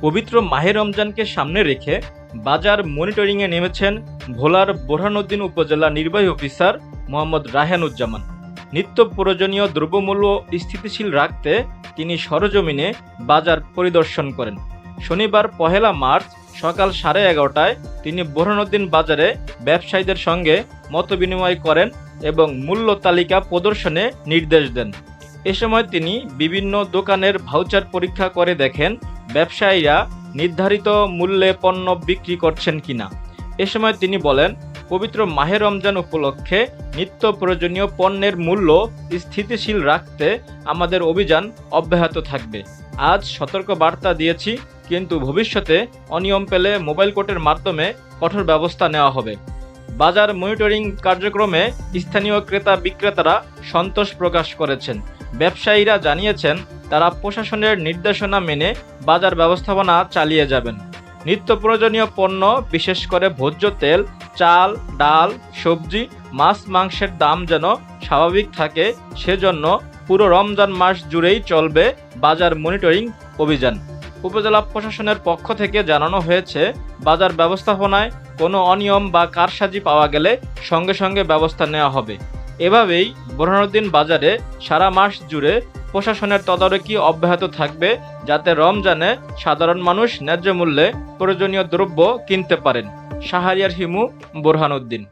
পবিত্র মাহে রমজানকে সামনে রেখে বাজার মনিটরিংয়ে নেমেছেন ভোলার বোরহানুদ্দিন উপজেলা নির্বাহী অফিসার মোহাম্মদ রায়হানুজ্জামান নিত্য প্রয়োজনীয় দ্রব্যমূল্য স্থিতিশীল রাখতে তিনি সরজমিনে বাজার পরিদর্শন করেন। শনিবার পহেলা মার্চ সকাল সাড়ে এগারোটায় তিনি বোরহানুদ্দিন বাজারে ব্যবসায়ীদের সঙ্গে মতবিনিময় করেন এবং মূল্য তালিকা প্রদর্শনে নির্দেশ দেন। এ সময় তিনি বিভিন্ন দোকানের ভাউচার পরীক্ষা করে দেখেন ব্যবসায়ীরা নির্ধারিত মূল্যে পণ্য বিক্রি করছেন কিনা। এ সময় তিনি বলেন, পবিত্র মাহে রমজান উপলক্ষে নিত্য প্রয়োজনীয় পণ্যের মূল্য স্থিতিশীল রাখতে আমাদের অভিযান অব্যাহত থাকবে। আজ সতর্ক বার্তা দিয়েছি, কিন্তু ভবিষ্যতে অনিয়ম পেলে মোবাইল কোর্টের মাধ্যমে কঠোর ব্যবস্থা নেওয়া হবে। বাজার মনিটরিং কার্যক্রমে স্থানীয় ক্রেতা বিক্রেতারা সন্তোষ প্রকাশ করেছেন। ব্যবসায়ীরা জানিয়েছেন তারা প্রশাসনের নির্দেশনা মেনে বাজার ব্যবস্থাপনা চালিয়ে যাবেন। নিত্য প্রয়োজনীয় পণ্য, বিশেষ করে ভোজ্য তেল, চাল, ডাল, সবজি, মাছ, মাংসের দাম যেন স্বাভাবিক থাকে, সেজন্য পুরো রমজান মাস জুড়েই চলবে বাজার মনিটরিং অভিযান। উপজেলা প্রশাসনের পক্ষ থেকে জানানো হয়েছে, বাজার ব্যবস্থাপনায় কোনো অনিয়ম বা কারসাজি পাওয়া গেলে সঙ্গে সঙ্গে ব্যবস্থা নেওয়া হবে। এভাবেই বোরহানুদ্দিন বাজারে সারা মাস জুড়ে প্রশাসনের তদারকি অব্যাহত থাকবে যাতে রমজানে সাধারণ মানুষ ন্যায্য মূল্যে প্রয়োজনীয় দ্রব্য কিনতে পারেন। শাহরিয়ার হিমু বোরহানুদ্দিন